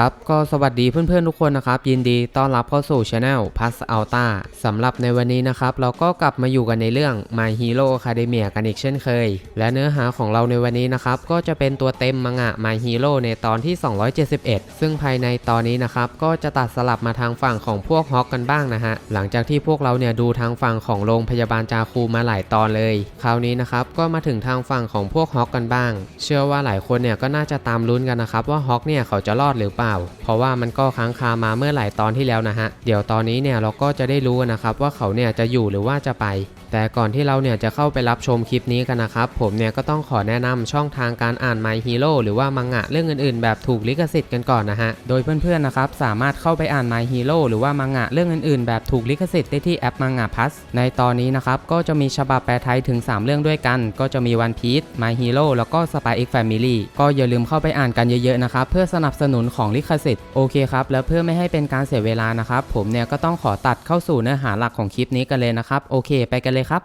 ครับก็สวัสดีเพื่อนๆทุกคนนะครับ ยินดีต้อนรับเข้าสู่ช anel Plus Alta สำหรับในวันนี้นะครับ เราก็กลับมาอยู่กันในเรื่อง My Hero Academia กันอีกเช่นเคย และเนื้อหาของเราในวันนี้นะครับ ก็จะเป็นตัวเต็มมังงะ My Hero ในตอนที่ 271 ซึ่งภายในตอนนี้นะครับ ก็จะตัดสลับมาทางฝั่งของพวกฮอกกันบ้างนะฮะ หลังจากที่พวกเราเนี่ยดูทางฝั่งของโรงพยาบาลจาคูมาหลายตอนเลย คราวนี้นะครับก็มาถึงทางฝั่งของพวกฮอกกันบ้าง เชื่อว่าหลายคนเนี่ยก็น่าจะตามลุ้นกันนะครับว่าฮอกเนี่ยเขาจะรอดหรือเปล่าเพราะว่ามันก็ค้างคามาเมื่อหลายตอนที่แล้วนะฮะ เดี๋ยวตอนนี้เนี่ยเราก็จะได้รู้นะครับว่าเขาเนี่ยจะอยู่หรือว่าจะไป แต่ก่อนที่เราเนี่ยจะเข้าไปรับชมคลิปนี้กันนะครับ ผมเนี่ยก็ต้องขอแนะนำช่องทางการอ่าน My Hero หรือว่ามังงะเรื่องอื่นๆ แบบถูกลิขสิทธิ์กันก่อนนะฮะ โดยเพื่อนๆนะครับสามารถเข้าไปอ่าน My Hero หรือว่ามังงะเรื่องอื่นๆ แบบถูกลิขสิทธิ์ได้ที่แอปมังงะพัสในตอนนี้นะครับก็จะมีฉบับแปลไทยถึง 3 เรื่องด้วยกัน ก็จะมี One Piece My Hero แล้วก็ Spy X Family ก็อย่าลืมเข้าไปอ่านกันเยอะๆนะครับเพื่อสนับสนุนของลิขสิทธิ์โอเคครับแล้วเพื่อไม่ให้เป็นการเสียเวลานะครับ ผมเนี่ยก็ต้องขอตัดเข้าสู่เนื้อหาหลักของคลิปนี้กันเลยนะครับ โอเค ไปกันเลยครับ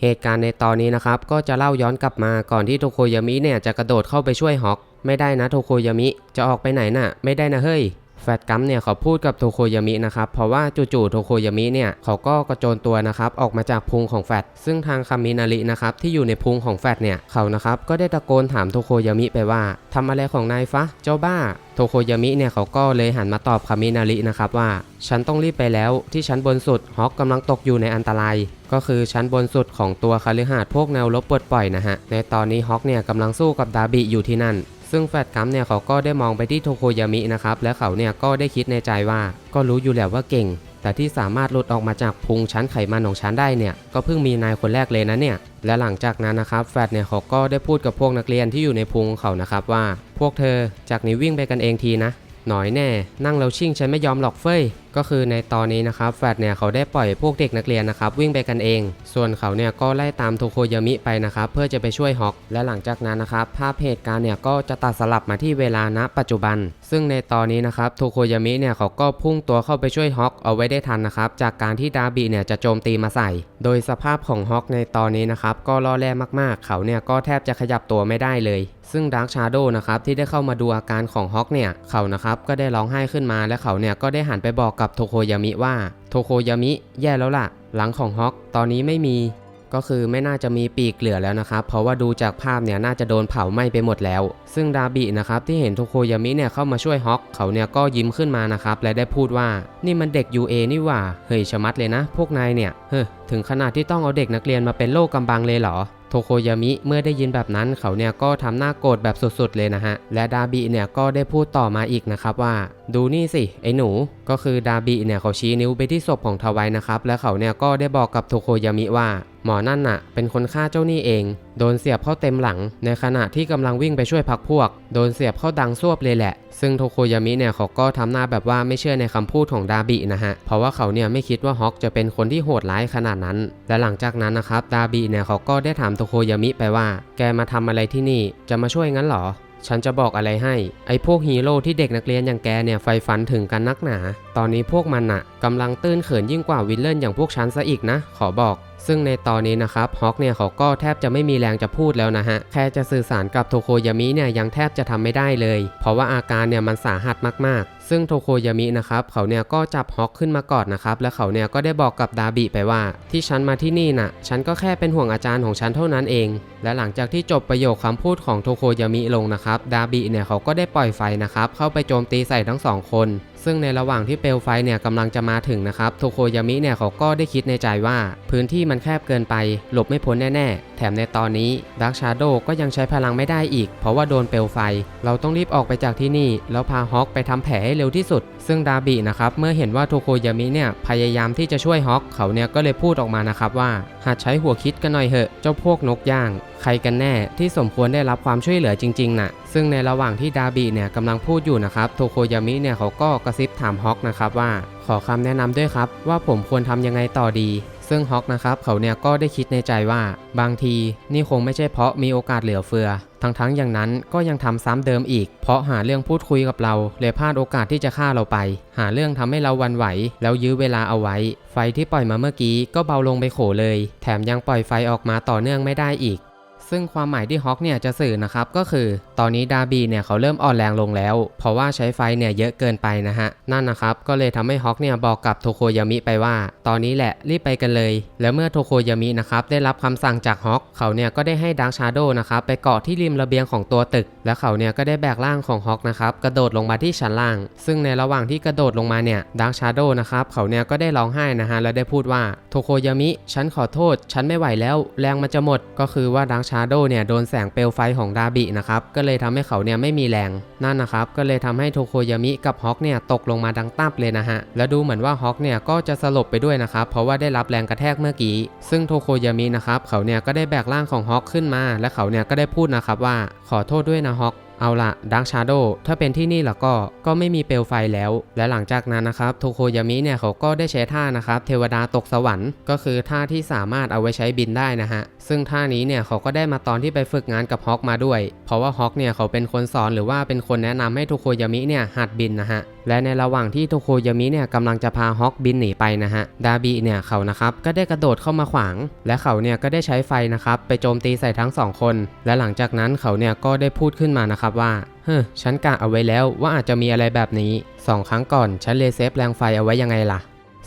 เหตุการณ์ในตอนนี้นะครับ ก็จะเล่าย้อนกลับมาก่อนที่โทโคยามิเนี่ยจะกระโดดเข้าไปช่วยฮอก ไม่ได้นะโทโคยามิ จะออกไปไหนน่ะ ไม่ได้นะเฮ้ย แฟตกัมเนี่ยเขาพูดกับโทโคยามินะครับ เพราะว่าจู่ๆโทโคยามิเนี่ยเขาก็กระโจนตัวนะครับออกมาจากพุงของแฟตซึ่งทางคามินารินะครับที่อยู่ในพุงของแฟตเนี่ยเขานะครับก็ได้ตะโกนถามโทโคยามิไปว่าทำอะไรของนายฟะเจ้าบ้าโทโคยามิเนี่ยเขาก็เลยหันมาตอบคามินารินะครับว่า ฉันต้องรีบไปแล้วที่ชั้นบนสุดฮอกกำลังตกอยู่ในอันตราย ก็คือชั้นบนสุดของตัวคาลิหาดพวกแนวลบปลดปล่อยนะฮะในตอนนี้ฮอกเนี่ยกำลังสู้กับดาบิอยู่ที่นั่น ซึ่งแฟดกัมเนี่ยเขาก็ได้มองไปที่โทโคยามินะครับ และเขาเนี่ยก็ได้คิดในใจว่า ก็รู้อยู่แล้วว่าเก่ง แต่ที่สามารถหลุดออกมาจากพุงชั้นไขมันของชั้นได้เนี่ย ก็เพิ่งมีนายคนแรกเลยนะเนี่ย และหลังจากนั้นนะครับ แฟดเนี่ยเขาก็ได้พูดกับพวกนักเรียนที่อยู่ในพุงเขานะครับว่า พวกเธอจากนี้วิ่งไปกันเองทีนะ หน่อยแน่ นั่งแล้วชิ่งฉันไม่ยอมหรอกเฟ้ย ก็คือในตอนนี้นะครับแฟดเนี่ยเขาได้ปล่อยพวกเด็กนักเรียนนะครับวิ่งไปกันเอง ส่วนเขาเนี่ยก็ไล่ตามโทโคยามิไปนะครับเพื่อจะไปช่วยฮอกและหลังจากนั้นนะครับภาพเหตุการณ์เนี่ยก็จะตัดสลับมาที่เวลาณปัจจุบัน ซึ่งในตอนนี้นะครับโทโคยามิเนี่ยเขาก็พุ่งตัวเข้าไปช่วยฮอกเอาไว้ได้ทันนะครับจากการที่ดาบิเนี่ยจะโจมตีมาใส่ โดยสภาพของฮอกในตอนนี้นะครับก็ล่อแร่มากๆ เขาเนี่ยก็แทบจะขยับตัวไม่ได้เลย ซึ่งดาร์คชาโดนะครับที่ได้เข้ามาดูอาการของฮอกเนี่ยเขานะครับก็ได้ร้องไห้ขึ้นมาและเขาเนี่ยก็ได้หันไปบอกกับับโทโคยามิว่าโทโคยามิแย่แล้วล่ะ หลังของฮอกตอนนี้ไม่มี ก็คือไม่น่าจะมีปีกเหลือแล้วนะครับ เพราะว่าดูจากภาพเนี่ยน่าจะโดนเผาไหม้ไปหมดแล้ว ซึ่งดาบินะครับที่เห็นโทโคยามิเนี่ยเข้ามาช่วยฮอกเขาเนี่ยก็ยิ้มขึ้นมานะครับและได้พูดว่า นี่มันเด็ก UA นี่หว่าเฮ้ยชะมัดเลยนะ พวกนายเนี่ยเฮ้ถึงขนาดที่ต้องเอาเด็กนักเรียนมาเป็นโลกกำบังเลยเหรอ ทโคยามิเมื่อได้ยินแบบนั้นเขาเนี่ยก็ทำหน้าโกรธแบบสุดๆเลยนะฮะ และดาบิเนี่ยก็ได้พูดต่อมาอีกนะครับว่า ดูนี่สิ ไอ้หนู ก็คือดาบิเนี่ยเขาชี้นิ้วไปที่ศพของทวายนะครับ และเขาเนี่ยก็ได้บอกกับโทโคยามิว่า หมอนั่นน่ะ เป็นคนฆ่าเจ้านี่เอง โดนเสียบเข้าเต็มหลัง ในขณะที่กำลังวิ่งไปช่วยพักพวก โดนเสียบเข้าดังซวบเลยแหละ ซึ่งโทโคยามิเนี่ยเขาก็ทำหน้าแบบว่าไม่เชื่อในคำพูดของดาบินะฮะ เพราะว่าเขาเนี่ยไม่คิดว่าฮอกจะเป็นคนที่โหดร้ายขนาดนั้น และหลังจากนั้นนะครับ ดาบิเนี่ยเขาก็ได้ถามโทโคยามิไปว่า แกมาทำอะไรที่นี่ จะมาช่วยงั้นเหรอฉันจะบอกอะไรให้ ไอ้พวกฮีโร่ที่เด็กนักเรียนอย่างแกเนี่ยไฟฝันถึงกันนักหนา ตอนนี้พวกมันน่ะกำลังตื้นเขินยิ่งกว่าวิลเลนอย่างพวกฉันซะอีกนะ ขอบอก ซึ่งในตอนนี้นะครับฮอกเนี่ยเขาก็แทบจะไม่มีแรงจะพูดแล้วนะฮะ แค่จะสื่อสารกับโทโคยามิเนี่ยยังแทบจะทำไม่ได้เลย เพราะว่าอาการเนี่ยมันสาหัสมากๆ ซึ่งโทโคยามินะครับเขาเนี่ยก็จับฮอกขึ้นมากอดนะครับ และเขาเนี่ยก็ได้บอกกับดาบิไปว่า ที่ฉันมาที่นี่น่ะ ฉันก็แค่เป็นห่วงอาจารย์ของฉันเท่านั้นเอง และหลังจากที่จบประโยคคำพูดของโทโคยามิลงนะครับ ดาบิเนี่ยเขาก็ได้ปล่อยไฟนะครับเข้าไปโจมตีใส่ทั้งสองคน ซึ่งในระหว่างที่เปลวไฟเนี่ยกำลังจะมาถึงนะครับโทโคยามิเนี่ยเขาก็ได้คิดในใจว่า พื้นที่มันแคบเกินไป หลบไม่พ้นแน่ๆ แถมในตอนนี้ดักชาโดก็ยังใช้พลังไม่ได้อีก เพราะว่าโดนเปลวไฟ เราต้องรีบออกไปจากที่นี่ แล้วพาฮอกไปทำแผลให้เร็วที่สุด ซึ่งดาบินะครับเมื่อเห็นว่าโทโคยามิเนี่ยพยายามที่จะช่วยฮอกเขาเนี่ยก็เลยพูดออกมานะครับว่าหากใช้หัวคิดกันหน่อยเหอะเจ้าพวกนกย่าง ใครกันแน่ที่สมควรได้รับความช่วยเหลือจริงๆน่ะซึ่งในระหว่างที่ดาบิเนี่ยกำลังพูดอยู่นะครับโทโคยามิเนี่ยเขาก็กระซิบถามฮอกนะครับว่า ขอคำแนะนำด้วยครับว่าผมควรทำยังไงต่อดี ซึ่งฮอกนะครับเขาเนี่ยก็ได้คิดในใจว่า บางทีนี่คงไม่ใช่เพราะมีโอกาสเหลือเฟือ ทั้งๆอย่างนั้นก็ยังทำซ้ำเดิมอีก เพราะหาเรื่องพูดคุยกับเราเลยพลาดโอกาสที่จะฆ่าเราไป หาเรื่องทำให้เราวันไหว แล้วยื้อเวลาเอาไว้ ไฟที่ปล่อยมาเมื่อกี้ก็เบาลงไปโขเลย แถมยังปล่อยไฟออกมาต่อเนื่องไม่ได้อีก ซึ่งความหมายที่ฮอกเนี่ยจะสื่อนะครับก็คือ ตอนนี้ดาร์บีเนี่ยเขาเริ่มอ่อนแรงลงแล้ว เพราะว่าใช้ไฟเนี่ยเยอะเกินไปนะฮะ นั่นนะครับก็เลยทำให้ฮอกเนี่ยบอกกับโทโคยามิไปว่า ตอนนี้แหละรีบไปกันเลย แล้วเมื่อโทโคยามินะครับได้รับคำสั่งจากฮอกเขาเนี่ยก็ได้ให้ดังชาโดนะครับไปเกาะที่ริมระเบียงของตัวตึก และเขาเนี่ยก็ได้แบกร่างของฮอกนะครับกระโดดลงมาที่ชั้นล่าง ซึ่งในระหว่างที่กระโดดลงมาเนี่ยดังชาโดนะครับเขาเนี่ยก็ได้ร้องไห้นะฮะและได้พูดว่าโทโคยามิฉันขอโทษ ฉันไม่ไหวแล้ว แรงมันจะหมดก็คือว่าดังชาโดเนี่ยโดนแสงเปลวไฟของดาบินะครับก็เลยทำให้เขาเนี่ยไม่มีแรงนั่นนะครับก็เลยทำให้โทโคยามิกับฮอกเนี่ยตกลงมาดังตับเลยนะฮะและดูเหมือนว่าฮอกเนี่ยก็จะสลบไปด้วยนะครับเพราะว่าได้รับแรงกระแทกเมื่อกี้ซึ่งโทโคยามินะครับเขาเนี่ยก็ได้แบกร่างของฮอกขึ้นมา และเขาเนี่ยก็ได้พูดนะครับว่าขอโทษด้วยนะฮอก เอาละดักชาโดถ้าเป็นที่นี่แล้วก็ ก็ไม่มีเปลวไฟแล้ว และหลังจากนั้นนะครับโทโคยามิเนี่ยเขาก็ได้ใช้ท่านะครับ เทวดาตกสวรรค์ ก็คือท่าที่สามารถเอาไว้ใช้บินได้นะฮะ ซึ่งท่านี้เนี่ยเขาก็ได้มาตอนที่ไปฝึกงานกับฮอกมาด้วย เพราะว่าฮอกเนี่ยเขาเป็นคนสอนหรือว่าเป็นคนแนะนำให้โทโคยามิเนี่ยหัดบินนะฮะ และในระหว่างที่โทโคยามิเนี่ยกำลังจะพาฮอกบินหนีไปนะฮะ ดาบิเนี่ยเขานะครับก็ได้กระโดดเข้ามาขวาง และเขาเนี่ยก็ได้ใช้ไฟนะครับไปโจมตีใส่ทั้งสองคน และหลังจากนั้นเขาเนี่ยก็ได้พูดขึ้นมานะครับว่า เฮ้อ ฉันกะเอาไว้แล้วว่าอาจจะมีอะไรแบบนี้สองครั้งก่อน ฉันเลยเซฟแรงไฟเอาไว้ยังไงล่ะ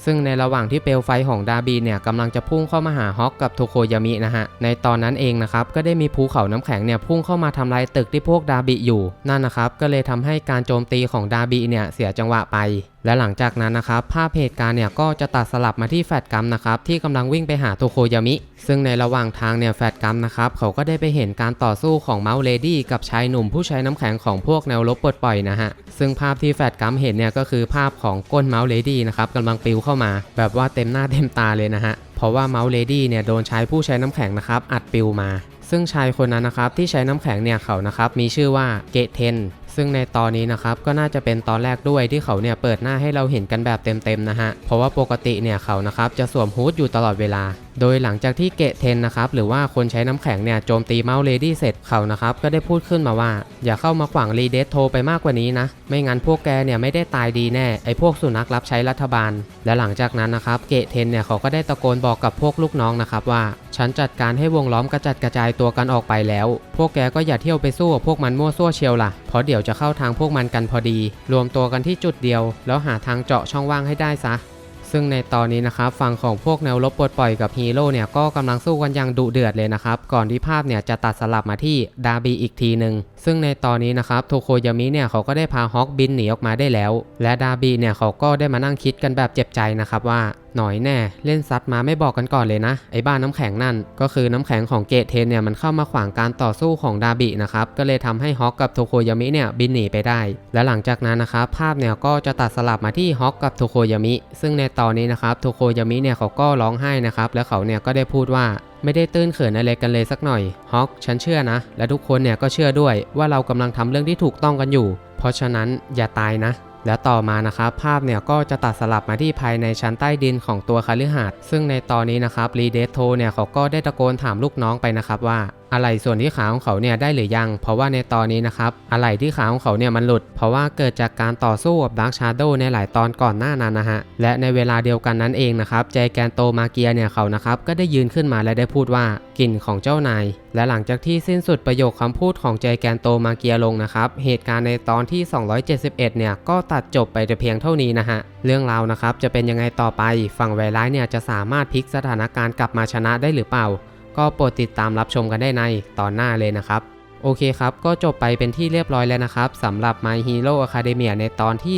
ซึ่งในระหว่างที่เปลวไฟของดาบีเนี่ยกำลังจะพุ่งเข้ามาหาฮอกกับโทโคยามินะฮะ ในตอนนั้นเองนะครับ ก็ได้มีภูเขาน้ำแข็งเนี่ยพุ่งเข้ามาทำลายตึกที่พวกดาบีอยู่ นั่นนะครับ ก็เลยทำให้การโจมตีของดาบีเนี่ยเสียจังหวะไปและหลังจากนั้นนะครับภาพเหตุการณ์เนี่ยก็จะตัดสลับมาที่แฟดกัมนะครับที่กำลังวิ่งไปหาโทโคยามิ ซึ่งในระหว่างทางเนี่ยแฟดกัมนะครับเขาก็ได้ไปเห็นการต่อสู้ของเมาส์เลดี้กับชายหนุ่มผู้ใช้น้ำแข็งของพวกแนวลบปลดปล่อยนะฮะซึ่งภาพที่แฟดกัมเห็นเนี่ยก็คือภาพของก้นเมาส์เลดี้นะครับกำลังปิวเข้ามา แบบว่าเต็มหน้าเต็มตาเลยนะฮะเพราะว่าเมาส์เลดี้เนี่ยโดนชายผู้ใช้น้ำแข็งนะครับอัดปิวมาซึ่งชายคนนั้นนะครับที่ใช้น้ำแข็งเนี่ยเขานะครับมีชื่อว่าเกเทน ซึ่งในตอนนี้นะครับก็น่าจะเป็นตอนแรกด้วยที่เขาเนี่ยเปิดหน้าให้เราเห็นกันแบบเต็มๆนะฮะ เพราะว่าปกติเนี่ยเขานะครับจะสวมฮูดอยู่ตลอดเวลา โดยหลังจากที่เกะเทนนะครับหรือว่าคนใช้น้ำแข็งเนี่ยโจมตีเมาส์เลดี้เสร็จเขานะครับก็ได้พูดขึ้นมาว่า อย่าเข้ามาขวางรีเดทโทไปมากกว่านี้นะ ไม่งั้นพวกแกเนี่ยไม่ได้ตายดีแน่ไอพวกสุนัขรับใช้รัฐบาล และหลังจากนั้นนะครับเกะเทนเนี่ยเขาก็ได้ตะโกนบอกกับพวกลูกน้องนะครับว่าฉันจัดการให้วงล้อมกระจัดกระจายตัวกันออกไปแล้ว พวกแกก็อย่าเที่ยวไปสู้กับพวกมันมั่วซั่วเชียวล่ะเพราะเดี๋ยวจะเข้าทางพวกมันกันพอดี รวมตัวกันที่จุดเดียว แล้วหาทางเจาะช่องว่างให้ได้ซะ ซึ่งในตอนนี้นะครับฝั่งของพวกแนวรบปลดปล่อยกับฮีโร่เนี่ยก็กำลังสู้กันอย่างดุเดือดเลยนะครับก่อนที่ภาพเนี่ยจะตัดสลับมาที่ดาบีอีกทีหนึ่งซึ่งในตอนนี้นะครับโทโคยามิเนี่ยเขาก็ได้พาฮอกบินหนีออกมาได้แล้ว และดาบีเนี่ยเขาก็ได้มานั่งคิดกันแบบเจ็บใจนะครับว่าหน่อยแน่ เล่นซัดมาไม่บอกกันก่อนเลยนะ ไอ้บ้านน้ำแข็งนั่น ก็คือน้ำแข็งของเกตเทนเนี่ยมันเข้ามาขวางการต่อสู้ของดาบินะครับ ก็เลยทำให้ฮอกกับโทโคยามิเนี่ยบินหนีไปได้ และหลังจากนั้นนะครับภาพเนี่ยก็จะตัดสลับมาที่ฮอกกับโทโคยามิ ซึ่งในตอนนี้นะครับโทโคยามิเนี่ยเขาก็ร้องไห้นะครับแล้วเขาเนี่ยก็ได้พูดว่าไม่ได้ตื้นเขินอะไรกันเลยสักหน่อยฮอกฉันเชื่อนะ และทุกคนเนี่ยก็เชื่อด้วยว่าเรากำลังทำเรื่องที่ถูกต้องกันอยู่ เพราะฉะนั้นอย่าตายนะ และต่อมานะครับภาพเนี่ยก็จะตัดสลับมาที่ภายในชั้นใต้ดินของตัวคาลิหาดซึ่งในตอนนี้นะครับรีเดทโทเนี่ยเขาก็ได้ตะโกนถามลูกน้องไปนะครับว่าอะไรส่วนที่ขาของเขาเนี่ยได้หรือยัง เพราะว่าในตอนนี้นะครับอะไรที่ขาของเขาเนี่ยมันหลุด เพราะว่าเกิดจากการต่อสู้กับดาร์คชาโดในหลายตอนก่อนหน้านั้นนะฮะ และในเวลาเดียวกันนั้นเองนะครับใจแกนโตมาเกียเนี่ยเขานะครับก็ได้ยืนขึ้นมาและได้พูดว่ากลิ่นของเจ้านาย และหลังจากที่สิ้นสุดประโยคคำพูดของใจแกนโตมาเกียลงนะครับเหตุการณ์ในตอนที่ 271 เนี่ยก็ตัดจบไปแต่เพียงเท่านี้นะฮะเรื่องราวนะครับจะเป็นยังไงต่อไปฝั่งไวร้ายเนี่ยจะสามารถพลิกสถานการณ์กลับมาชนะได้หรือเปล่า ก็โปรดติดตามรับชมกันได้ในตอนหน้าเลยนะครับ โอเคครับ ก็จบไปเป็นที่เรียบร้อยแล้วนะครับสำหรับ My Hero Academia ในตอนที่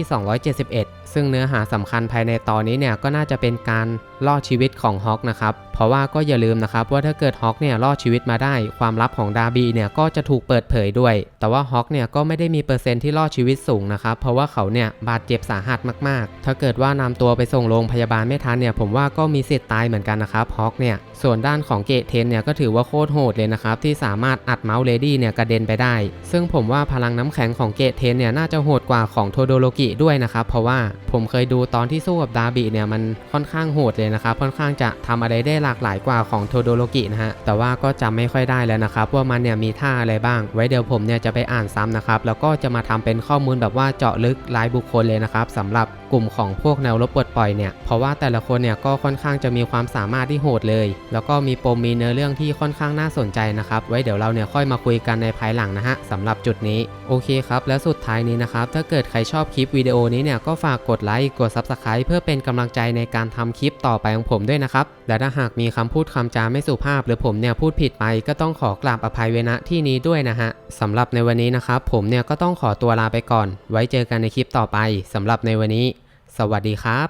271 ซึ่งเนื้อหาสำคัญภายในตอนนี้เนี่ยก็น่าจะเป็นการรอชีวิตของฮอกนะครับ เพราะว่าก็อย่าลืมนะครับว่าถ้าเกิดฮอกเนี่ยรอชีวิตมาได้ ความลับของดาร์บีเนี่ยก็จะถูกเปิดเผยด้วย แต่ว่าฮอกเนี่ยก็ไม่ได้มีเปอร์เซ็นต์ที่รอชีวิตสูงนะครับ เพราะว่าเขาเนี่ยบาดเจ็บสาหัสมากๆ ถ้าเกิดว่านำตัวไปส่งโรงพยาบาลไม่ทันเนี่ยผมว่าก็มีสิทธิ์ตายเหมือนกันนะครับฮอกเนี่ย ส่วนด้านของเกตเทนเนี่ยก็ถือว่าโคตรโหดเลยนะครับที่สามารถอัดเมาส์เลดี้เนี่ยกระเด็นไปได้ ซึ่งผมว่าพลังน้ำแข็งของเกตเทนเนี่ยน่าจะโหดกว่าของโทโดโลกิด้วยนะครับเพราะว่าผมเคยดูตอนที่สู้กับดาบิเนี่ยมันค่อนข้างโหดเลยนะครับ ค่อนข้างจะทำอะไรได้หลากหลายกว่าของโทโดโรกินะฮะ แต่ว่าก็จำไม่ค่อยได้แล้วนะครับ ว่ามันเนี่ยมีท่าอะไรบ้าง ไว้เดี๋ยวผมเนี่ยจะไปอ่านซ้ำนะครับ แล้วก็จะมาทำเป็นข้อมูลแบบว่าเจาะลึกรายบุคคลเลยนะครับสำหรับกลุ่มของพวกแนวรบปลดปล่อยเนี่ย เพราะว่าแต่ละคนเนี่ยก็ค่อนข้างจะมีความสามารถที่โหดเลย แล้วก็มีปมมีเนื้อเรื่องที่ค่อนข้างน่าสนใจนะครับ ไว้เดี๋ยวเราเนี่ยค่อยมาคุยกันในภายหลังนะฮะสำหรับจุดนี้ โอเคครับ และสุดท้ายนี้นะครับ ถ้าเกิดใครชอบคลิปวิดีโอนี้เนี่ยก็ฝากกดไลค์ กด Subscribe เพื่อเป็นกำลังใจในการทำคลิปต่อไปของผมด้วยนะครับ และถ้าหากมีคำพูดคำจาไม่สุภาพ หรือผมเนี่ยพูดผิดไปก็ต้องขอกราบอภัยเวณที่นี้ด้วยนะฮะสำหรับในวันนี้นะครับผมเนี่ยก็ต้องขอตัวลาไปก่อน ไว้เจอกันในคลิปต่อไปสำหรับในวันนี้ สวัสดีครับ